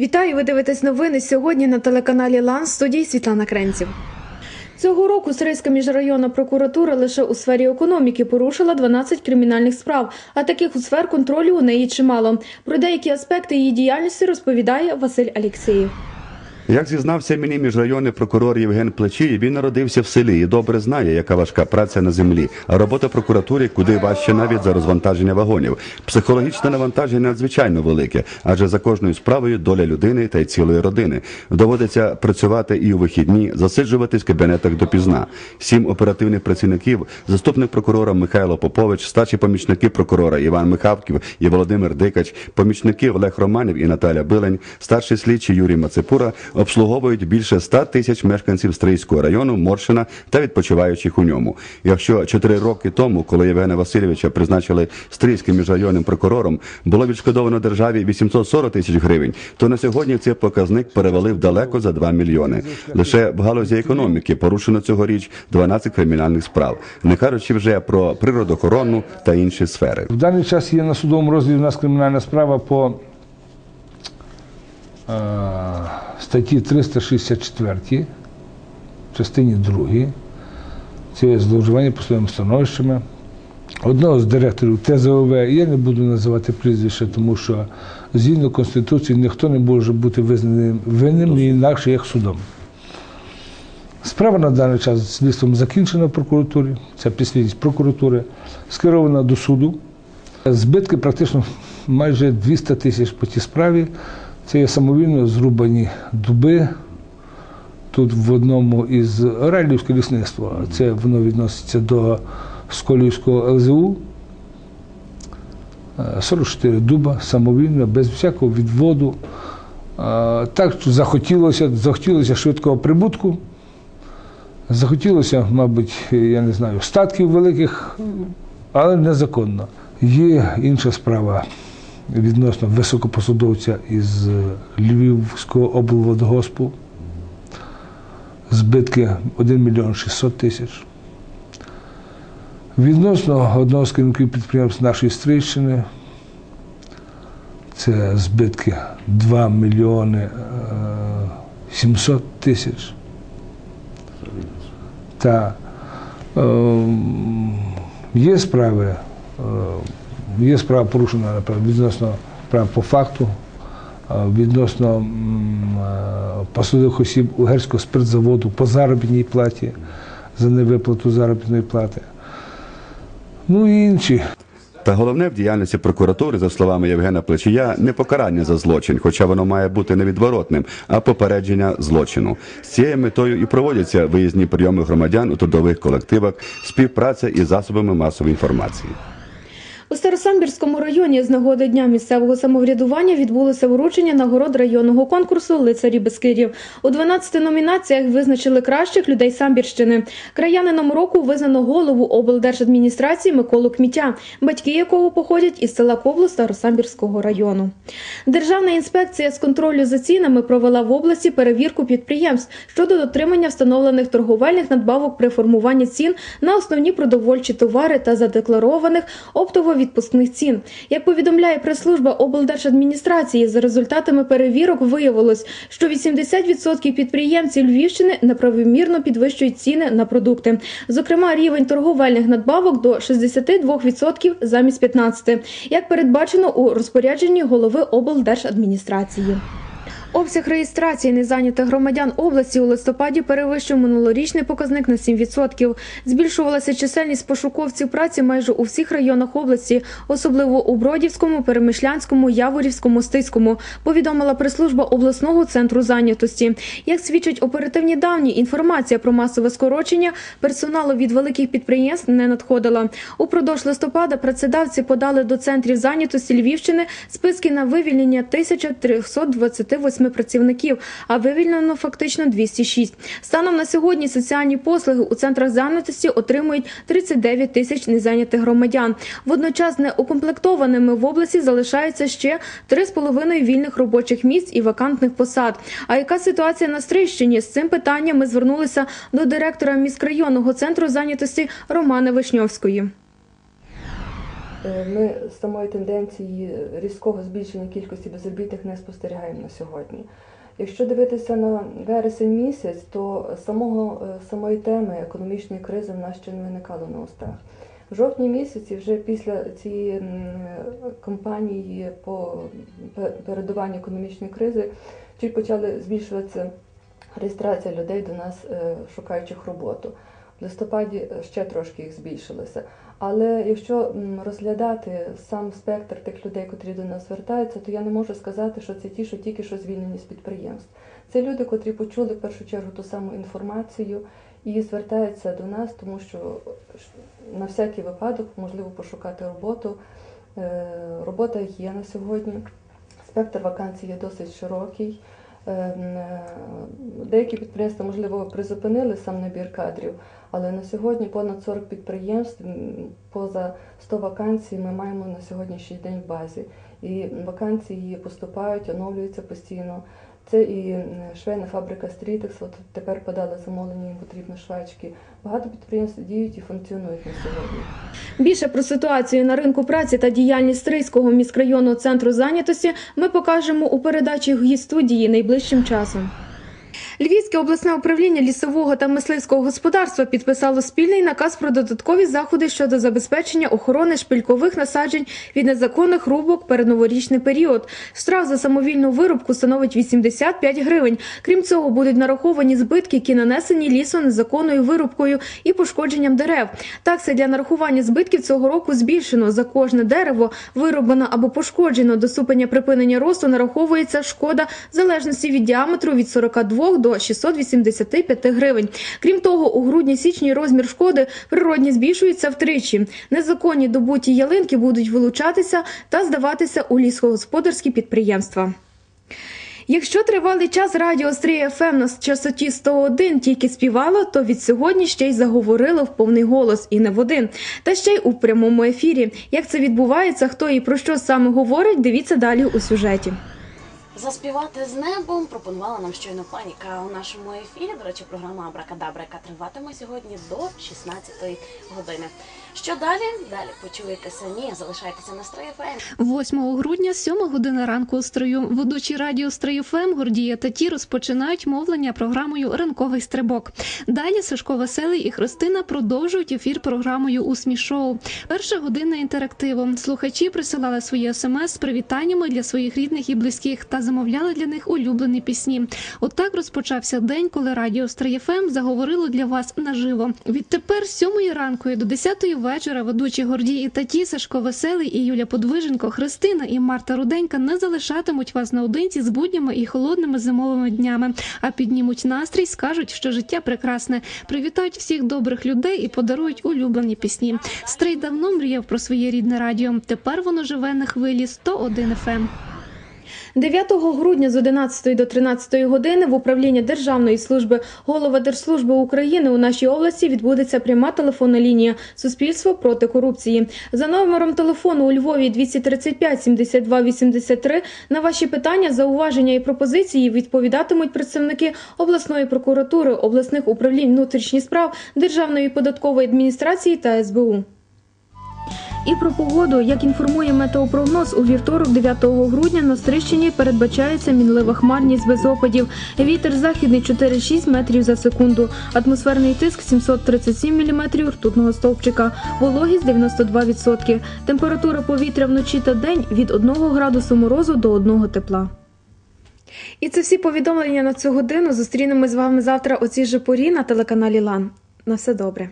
Вітаю! Ви дивитесь новини сьогодні на телеканалі Лан студії Світлана Кренців. Цього року Сирийська міжрайонна прокуратура лише у сфері економіки порушила 12 кримінальних справ, а таких у сфер контролю у неї чимало. Про деякі аспекти її діяльності розповідає Василь Алєксєєв. Як зізнався мені міжрайонний прокурор Євген Плечій, він народився в селі і добре знає, яка важка праця на землі. А робота прокуратури куди важче навіть за розвантаження вагонів. Психологічне навантаження надзвичайно велике, адже за кожною справою доля людини та й цілої родини. Доводиться працювати і у вихідні, засиджуватись в кабінетах допізна. Сім оперативних працівників, заступник прокурора Михайло Попович, старші помічники прокурора Іван Михавків і Володимир Дикач, помічники Олег Романів і Наталя Билень, старший слідчий Юрій Мацепура обслуговують більше 100 тисяч мешканців Стрийського району, Моршина та відпочиваючих у ньому. Якщо чотири роки тому, коли Євгена Васильовича призначили Стрийським міжрайонним прокурором, було відшкодовано державі 840 тисяч гривень, то на сьогодні цей показник перевалив далеко за 2 мільйони. Лише в галузі економіки порушено цьогоріч 12 кримінальних справ, не кажучи вже про природоохоронну та інші сфери. В даний час є на судовому розгляді у нас кримінальна справа по статті 364, частині 2. Це зловживання посадовими становищами. Одного з директорів ТЗОВ, я не буду називати прізвище, тому що згідно Конституції ніхто не може бути визнаним винним інакше, як судом. Справа на даний час слідством закінчена в прокуратурі, це підслідність прокуратури, скерована до суду. Збитки практично майже 200 тисяч по тій справі. Це є самовільно зрубані дуби. Тут в одному із Райлівське лісництво, це воно відноситься до Сколівського ЛЗУ. Е, 44 дуба самовільно, без всякого відводу. Е, Так захотілося, захотілося швидкого прибутку. Захотілося, мабуть, я не знаю, статків великих, але незаконно. Є інша справа відносно високопосадовця із Львівського облводгоспу. Збитки 1 мільйон 600 тисяч. Відносно одного з керівників підприємств нашої Стрийщини, це збитки 2 мільйони е, 700 тисяч. Та е, є справи, е, є справа порушена відносно прав по факту, відносно м, посадових осіб Угерського спиртзаводу по заробітній платі за невиплату заробітної плати. Ну і інші. Та головне в діяльності прокуратури, за словами Євгена Плечія, не покарання за злочин, хоча воно має бути невідворотним, а попередження злочину. З цією метою і проводяться виїзні прийоми громадян у трудових колективах, співпраця із засобами масової інформації. У Старосамбірському районі з нагоди Дня місцевого самоврядування відбулося вручення нагород районного конкурсу Лицарі Бескирів. У 12 номінаціях визначили кращих людей Самбірщини. Краянином року визнано голову облдержадміністрації Миколу Кмітя, батьки якого походять із села Коблу Старосамбірського району. Державна інспекція з контролю за цінами провела в області перевірку підприємств щодо дотримання встановлених торговельних надбавок при формуванні цін на основні продовольчі товари та задекларованих оптово-відпускних цін. Як повідомляє прес-служба облдержадміністрації, за результатами перевірок виявилось, що 80% підприємців Львівщини неправомірно підвищують ціни на продукти. Зокрема, рівень торговельних надбавок до 62% замість 15%, як передбачено у розпорядженні голови облдержадміністрації. Обсяг реєстрації незайнятих громадян області у листопаді перевищив минулорічний показник на 7%. Збільшувалася чисельність пошуковців праці майже у всіх районах області, особливо у Бродівському, Перемишлянському, Яворівському, Стиському, повідомила прес-служба обласного центру зайнятості. Як свідчать оперативні дані, інформація про масове скорочення персоналу від великих підприємств не надходила. Упродовж листопада працедавці подали до центрів зайнятості Львівщини списки на вивільнення 1328 працівників, а вивільнено фактично 206. Станом на сьогодні соціальні послуги у центрах зайнятості отримують 39 тисяч незайнятих громадян. Водночас неукомплектованими в області залишаються ще 3,5 вільних робочих місць і вакантних посад. А яка ситуація на Стрищині? З цим питанням ми звернулися до директора міськрайонного центру зайнятості Романи Вишньовської. Е, Ми самої тенденції різкого збільшення кількості безробітних не спостерігаємо на сьогодні. Якщо дивитися на вересень місяць, то самого, е, самої теми економічної кризи в нас ще не виникало на устах. В жовтні місяці, вже після цієї кампанії по передуванню економічної кризи, почали збільшуватися реєстрація людей до нас, е, шукаючих роботу. В листопаді е, ще трошки їх збільшилося. Але якщо розглядати сам спектр тих людей, котрі до нас звертаються, то я не можу сказати, що це ті, що тільки що звільнені з підприємств. Це люди, котрі почули в першу чергу ту саму інформацію і звертаються до нас, тому що е, на всякий випадок можливо пошукати роботу. Е, Робота є на сьогодні. Спектр вакансій є досить широкий. Деякі підприємства, можливо, призупинили сам набір кадрів, але на сьогодні понад 40 підприємств, поза 100 вакансій ми маємо на сьогоднішній день в базі. І вакансії поступають, оновлюються постійно. Це і швейна фабрика Стрітекс, от тепер подали замовлення, їм потрібно швачки. Багато підприємств діють і функціонують на сьогодні. Більше про ситуацію на ринку праці та діяльність Стрийського міськрайонного центру зайнятості ми покажемо у передачі «Гість студії найближчим часом. Львівське обласне управління лісового та мисливського господарства підписало спільний наказ про додаткові заходи щодо забезпечення охорони шпилькових насаджень від незаконних рубок перед новорічний період. Штраф за самовільну вирубку становить 85 гривень. Крім цього, будуть нараховані збитки, які нанесені лісу незаконною вирубкою і пошкодженням дерев. Такси для нарахування збитків цього року збільшено. За кожне дерево вирубано або пошкоджено до ступеня припинення росту нараховується шкода в залежності від діаметру від 42 до 685 гривень. Крім того, у грудні-січні розмір шкоди природні збільшується втричі. Незаконні добуті ялинки будуть вилучатися та здаватися у лісогосподарські підприємства. Якщо тривалий час радіо Стрій ФМ на частоті 101 тільки співало, то від сьогодні ще й заговорило в повний голос і не в один. Та ще й у прямому ефірі. Як це відбувається, хто і про що саме говорить, дивіться далі у сюжеті. Заспівати з небом пропонувала нам щойно паніка у нашому ефірі. До речі, програма Абракадабра, яка триватиме сьогодні до 16 години. Що далі? Далі почуєте самі. Залишайтеся на Строї ФМ. 8 грудня, 7 година ранку у строю. Ведучі радіо Стрию ФМ Гордія та Ті розпочинають мовлення програмою Ранковий стрибок. Далі Сашко Веселий і Христина продовжують ефір програмою Усмі шоу. Перша година інтерактиву. Слухачі присилали свої смс з привітаннями для своїх рідних і близьких та замовляли для них улюблені пісні. Отак розпочався день, коли радіо Стрий ФМ заговорило для вас наживо. Відтепер з 7 ранку до 10 вечора ведучі Гордій і Таті, Сашко Веселий і Юля Подвиженко, Христина і Марта Руденька не залишатимуть вас наодинці з буднями і холодними зимовими днями, а піднімуть настрій, скажуть, що життя прекрасне, привітають всіх добрих людей і подарують улюблені пісні. Стрий давно мріяв про своє рідне радіо. Тепер воно живе на хвилі 101 FM. 9 грудня з 11 до 13 години в управлінні Державної служби голова Держслужби України у нашій області відбудеться пряма телефонна лінія Суспільство проти корупції. За номером телефону у Львові 235 72 83 на ваші питання, зауваження і пропозиції відповідатимуть представники обласної прокуратури, обласних управлінь внутрішніх справ, Державної податкової адміністрації та СБУ. І про погоду, як інформує метеопрогноз, у вівторок, 9 грудня на Стрищині передбачається мінлива хмарність без опадів. Вітер західний 4-6 метрів за секунду. Атмосферний тиск 737 міліметрів ртутного стовпчика. Вологість 92%. Температура повітря вночі та день від 1 градусу морозу до 1 тепла. І це всі повідомлення на цю годину. Зустрінемось з вами завтра о цій же порі на телеканалі Лан. На все добре.